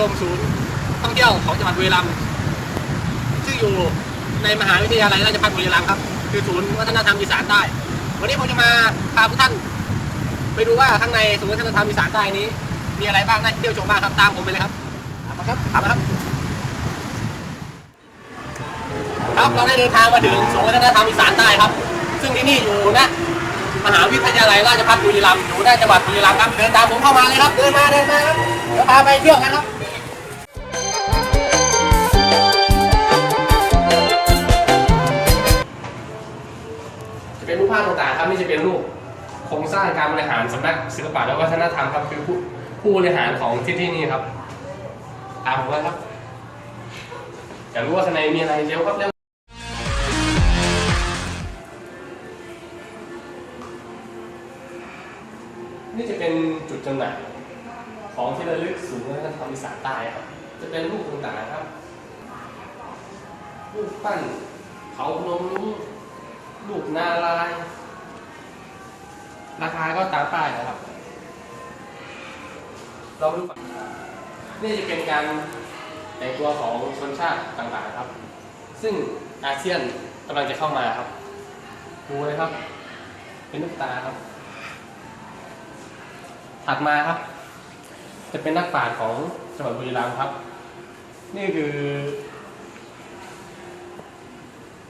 ชมศูนย์ท่องเที่ยวของจังหวัดบุรีรัมย์ซึ่งอยู่ในมหาวิทยาลัยราชภัฏบุรีรัมย์ครับ คือศูนย์วัฒนธรรมอีสานใต้ วันนี้ผมจะมาพาทุกท่าน ไปดูว่าข้างในศูนย์วัฒนธรรมอีสานใต้นี้ มีอะไรบ้างน่าเที่ยวชมบ้างครับตามผมไปเลยครับตามาครับตามมาครับ ครับเราได้เดินทางมาถึงศูนย์วัฒนธรรมอีสานใต้ครับ ซึ่งที่นี่อยู่นะมหาวิทยาลัยราชภัฏบุรีรัมย์อยู่ในจังหวัดบุรีรัมย์ครับเดินตามผมเข้ามาเลยครับ เดินมาเดินมาครับเดี๋ยวพาไปเที่ยวกันครับ ภาพต่างๆครับนี่จะเป็นรูปโครงสร้างการบริหารสำนักศิลปะและวัฒนธรรมครับคือผู้ผู้บริหารของที่ที่นี่ครับตามผมมาครับอยากรู้ว่าข้างในมีอะไรเร็วครับเร็วนี่จะเป็นจุดจำหน่ายของที่ระลึกศูนย์วัฒนธรรมอีสานใต้ครับ จะเป็นรูปต่างๆครับรูปปั้นเขาพนมรุ้ง รูปนาลาย ราคาก็ตามป้ายนะครับ เราดูฝั่งนี่จะเป็นการแต่งตัวของชนชาติต่างๆครับ ซึ่งอาเซียนกำลังจะเข้ามาครับดูเลยครับ เป็นลูกตาครับ ถัดมาครับ จะเป็นนักปราชญ์ของจังหวัดบุรีรัมย์ครับ นี่คือ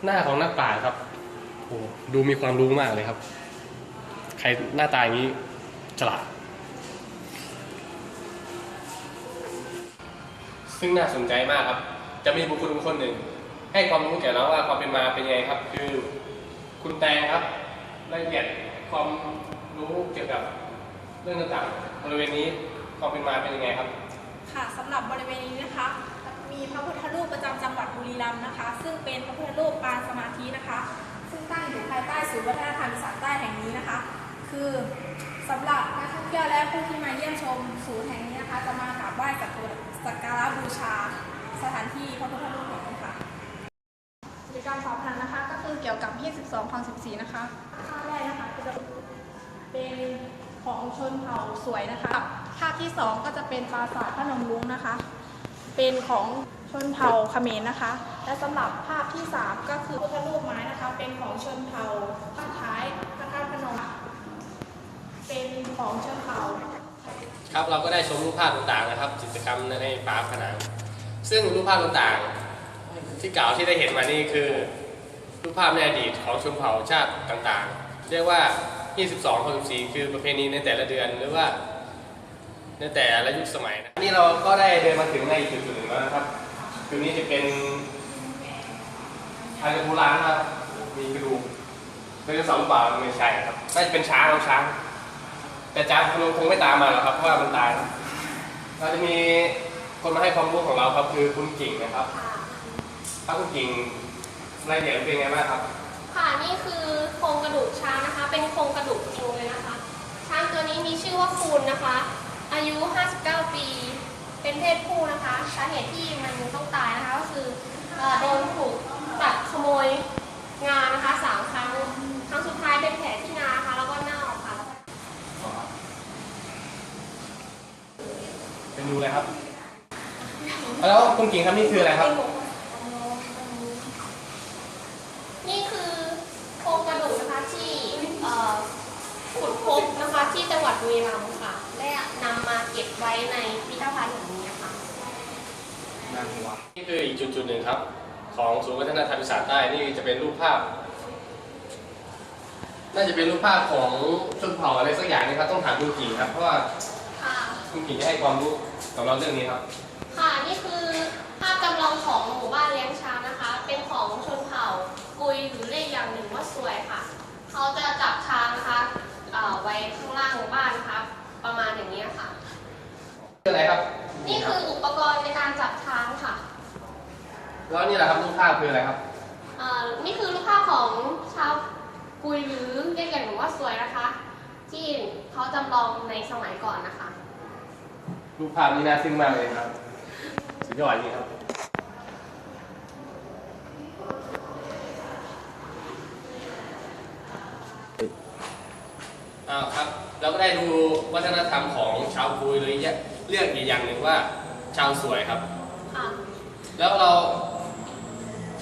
หน้าของนักปราชญ์ครับ โอ้ดูมีความรู้มากเลยครับ ใครหน้าตาอย่างนี้ฉลาด ซึ่งน่าสนใจมากครับ จะมีบุคคลคนหนึ่ง ให้ความรู้แก่เราว่าความเป็นมาเป็นยังไงครับ คือคุณแตงครับรายละเอียดความรู้เกี่ยวกับเรื่องต่างๆบริเวณนี้ความเป็นมาเป็นยังไงครับ ค่ะสำหรับบริเวณนี้นะคะ มีพระพุทธรูปประจำจังหวัดบุรีรัมย์นะคะ ซึ่งเป็นพระพุทธรูปปางสมาธินะคะ ซึ่งตั้งอยู่ภายใต้ศู นย์วัฒนธรรมอีสานใต้แห่งนี้นะคะ คือสำหรับนักท่องเที่ยวและผู้ที่มาเยี่ยมชมศูนย์แห่งนี้นะคะ จะมากราบไหว้สักการะบูชา สถานที่พระพุทธรูปแห่งนี้ค่ะกิจกรรมฝาผนังนะคะก็คือเกี่ยวกับ 22คอน14 นะคะภาพแรกนะคะก็จะเป็นของชนเผ่าสวยนะคะภาพที่ 2 ก็จะเป็นปราสาทพระนมรุ้งนะคะ เป็นของชนเผ่าเขมรนะคะและสำหรับภาพที่ 3 ก็คือพุทธรูปไม้นะคะ เป็นของชนเผ่าภาคท้ายพระธาตุพนมเป็นของชนเผ่าครับเราก็ได้ชมรูปภาพต่างๆนะครับ กิจกรรมในฝาผนัง ซึ่งรูปภาพต่างๆ ที่กล่าวที่ได้เห็นมานี่คือรูปภาพในอดีตของชนเผ่าชาติต่างๆ เรียกว่า 22 64 คือประเพณีในแต่ละเดือนหรือว่าในแต่ละยุคสมัยนะนี่เราก็ได้เดินมาถึงในจุดหนึ่งแล้วนะครับคือนี้จะเป็น ทางโบราณนะครับ มีกระดูกไดโนเสาร์หรือเปล่าไม่ใช่ครับน่าจะเป็นช้างครับช้าง แต่จ้าคงคงไม่ตามมาหรอกครับ เพราะว่ามันตายเราจะมีคนมาให้ความรู้ของเราครับ คือคุณกิ่งนะครับ ถ้าคุณกิ่งรายละเอียดเป็นไงบ้างครับค่ะนี่คือโครงกระดูกช้างนะคะ เป็นโครงกระดูกจริงเลยนะคะ ช้างตัวนี้มีชื่อว่าคูณนะคะ อายุ 59 ปี เป็นเพศผู้นะคะ สาเหตุที่มันต้องตายนะคะ ก็คือโดนถูก ตัดขโมยงานะคะสามครั้ง ครั้งสุดท้ายเป็นแผลที่นาค่ะ แล้วก็เน่าค่ะแล้วก็เป็นดูเลยครับ แล้วคุณกิ่งครับนี่คืออะไรครับ นี่คือโครงกระดูกนะคะที่เอ่อขุดพบนะคะที่จังหวัดบุรีรัมย์ค่ะ และนำมาเก็บไว้ในพิพิธภัณฑ์แห่งนี้นะคะนี่คืออีกจุดจุดๆหนึ่งครับ ของศูนย์วัฒนธรรมอีสานใต้นี่จะเป็นรูปภาพ น่าจะเป็นรูปภาพของชนเผ่าอะไรสักอย่างนะครับต้องถามคุณกิ่งครับเพราะว่าค่ะ คุณกิ่งจะให้ความรู้กับเราเรื่องนี้ครับ ค่ะ นี่คือภาพจำลองของหมู่บ้านเลี้ยงช้างนะคะ เป็นของชนเผ่ากุยหรือเรียกอย่างหนึ่งว่าซวยค่ะ เขาจะจับช้างนะคะเอ่อไว้ข้างล่างบ้านนะคะ ประมาณอย่างนี้ค่ะ คืออะไรครับ นี่คืออุปกรณ์ในการจับช้างค่ะ แล้วนี่แหละครับรูปภาพคืออะไรครับเอ่อนี่คือรูปภาพของชาวกุยหรือเรียกอย่างหนึ่งว่าซวยนะคะ ที่เขาจำลองในสมัยก่อนนะคะ รูปภาพนี้น่าซึ้งมากเลยครับ สุดยอดจริงครับ อ้าวครับเราก็ได้ดูวัฒนธรรมของชาวกุยหรือเรียกอีกอย่างหนึ่งว่าชาวสวยครับ ค่ะ แล้วเรา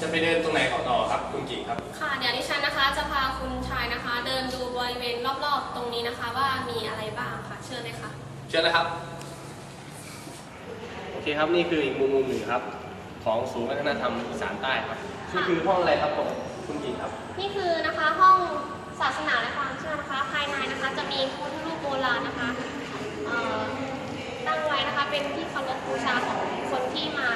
จะไปเดินตรงไหนของต่อครับคุณกิ่งครับ ค่ะเดี๋ยวดิฉันนะคะจะพาคุณชายนะคะ เดินดูบริเวณรอบๆ ตรงนี้นะคะ ว่ามีอะไรบ้างค่ะ เชิญเลยค่ะ เชิญนะครับ โอเคครับนี่คืออีกมุมมุมหนึ่งครับ ของศูนย์วัฒนธรรมอีสานใต้ครับนี่คือห้องอะไรครับผมคุณกิ่งครับ นี่คือนะคะห้องศาสนาและความเชื่อนะคะ ภายในนะคะจะมีพระพุทธรูปโบราณนะคะเอ่อตั้งไว้นะคะเป็นที่เคารพบูชาของคนที่มา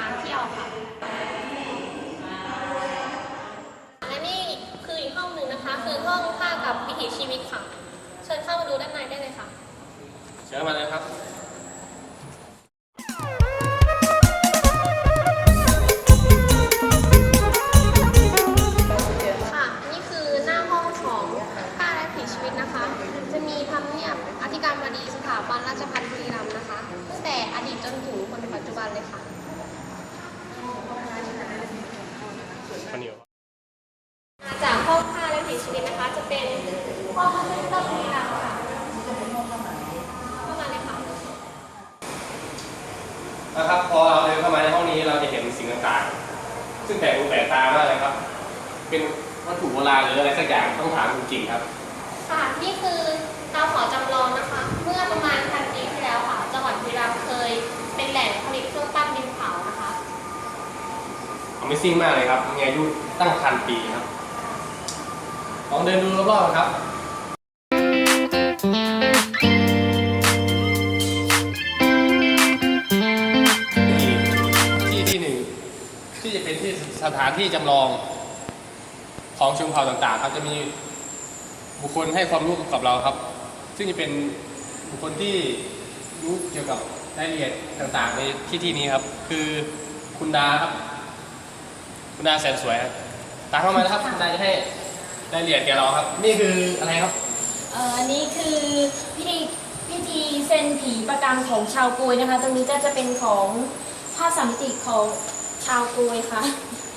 วัตถุโบราณหรืออะไรสักอย่างต้องถามคุณกิ่งครับ ค่ะนี่คือเตาเผาจำลองนะคะ เมื่อประมาณพันปีที่แล้วค่ะ จังหวัดบุรีรัมย์เคยเป็นแหล่งผลิตเครื่องปั้นดินเผานะคะ Amazing มากเลยครับมีอายุตั้งพันปีครับ ลองเดินดูรอบๆครับ ที่ที่หนึ่งที่จะเป็นที่สถานที่จำลอง ของชนเผ่าต่างๆ ครับจะมีบุคคลให้ความรู้กับเราครับ ซึ่งจะเป็นบุคคลที่รู้เกี่ยวกับรายละเอียดต่างๆ ในที่ที่นี้ครับ คือคุณดาครับ คุณดาแสนสวยครับตามเข้ามานะครับคุณดาจะให้รายละเอียดแกเราครับ นี่คืออะไรครับ เอ่ออันนี้คือพิธีพิธีเซ็นผีประกรรมของชาวกุยนะคะ ตรงนี้ก็จะเป็นของภาพสามมิติของชาวกุยค่ะ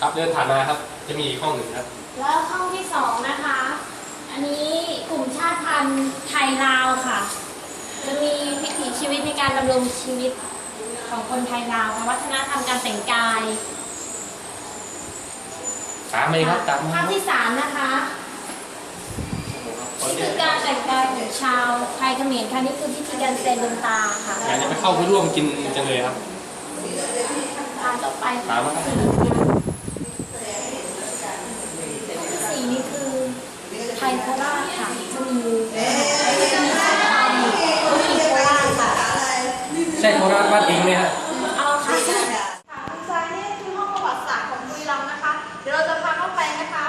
ครับเดินผ่านมาครับ จะมีอีกห้องหนึ่งครับ แล้วห้องที่สองนะคะ อันนี้กลุ่มชาติพันธุ์ไทยลาวค่ะ จะมีวิถีชีวิตในการดำรงชีวิตของคนไทยลาวค่ะวัฒนธรรมการแต่งกายตามมาเลยครับตามมาภาพที่สามนะคะขอนี่เชิคืญอการแต่งกายของชาวไทยเขมรค่ะนี่คือพิธีการแสดงดวงตาค่ะอยากจะไปเข้าไปร่วมกินจังเลยครับตามต่อไปตามมาครับ ที่สี่นี่คือไทย โคราชค่ะจะมีจะมีส้มตำบะหมี่โคราชค่ะ ใช่โคราชบ้านดิงไหมฮะ ค่ะทางซ้ายนี่คือห้องประวัติศาสตร์ของบุรีรัมย์นะคะ เดี๋ยวเราจะพาเข้าไปนะคะ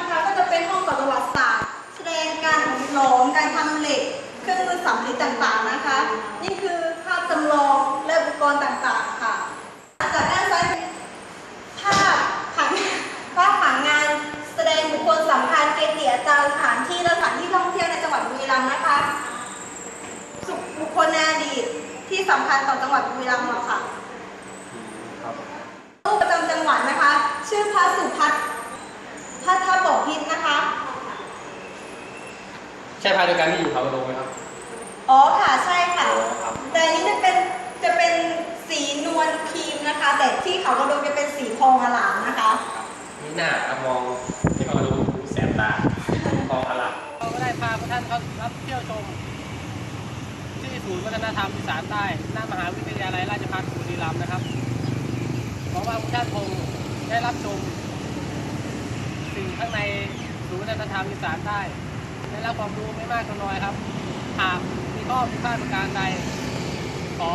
นะคะก็จะเป็นห้องประวัติศาสตร์ แสดงการหลอมการทำเหล็ก เครื่องมือสำริดต่างๆนะคะ นี่คือภาพจำลองและอุปกรณ์ต่างๆค่ะ จากด้านซ้ายเป็นภาพผังภาพผังงานแสดงบุคคลสำคัญเกจิอาจารย์สถานที่และสถานที่ท่องเที่ยวในจังหวัดบุรีรัมย์นะคะ บุคคลในอดีตที่สำคัญต่อจังหวัดบุรีรัมย์เราค่ะ ครับ รูปประจำจังหวัดนะคะ ชื่อพระสุพัฒน์พัทบพิษนะคะ ใช่พายเดียวกันที่อยู่เขากระโดงไหมครับอ๋อค่ะใช่ค่ะอ๋อครับแต่อันนี้จะเป็นจะเป็นสีนวลครีมนะคะ แต่ที่เขากระโดงจะเป็นสีทองอลามนะคะ นี่หน้าครับมองที่เขากระโดงแสบตาทองอลามเราก็ได้พาพวกท่านเข้ารับเที่ยวชม ที่ศูนย์วัฒนธรรมอีสานใต้หน้ามหาวิทยาลัยราชภัฏบุรีรัมย์นะครับหวังว่าทุกท่านคงได้รับชม สิ่งข้างในศูนย์วัฒนธรรมอีสานใต้ ได้รับความรู้ไม่มากก็น้อยครับ หากมีข้อผิดพลาดประการใด ขอ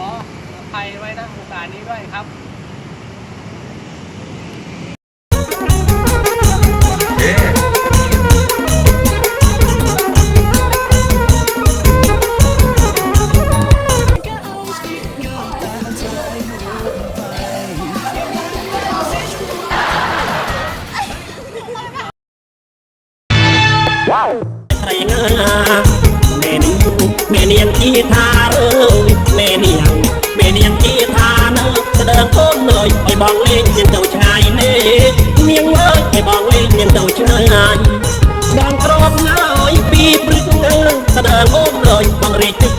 อภัยไว้ณโอกาสนี้ด้วยครับ នាងជាថាអើយមេនាងមេនាងជាថានៅស្ដើកូនអើយឲ្យបងលេងមានទៅឆ្ងាយនេះនាងអើយឲ្យបងលេងមានទៅឆ្ងាយបងក្របណាអើយពីព្រឹកទៅស្ដើកូនអើយបងរេកទឹក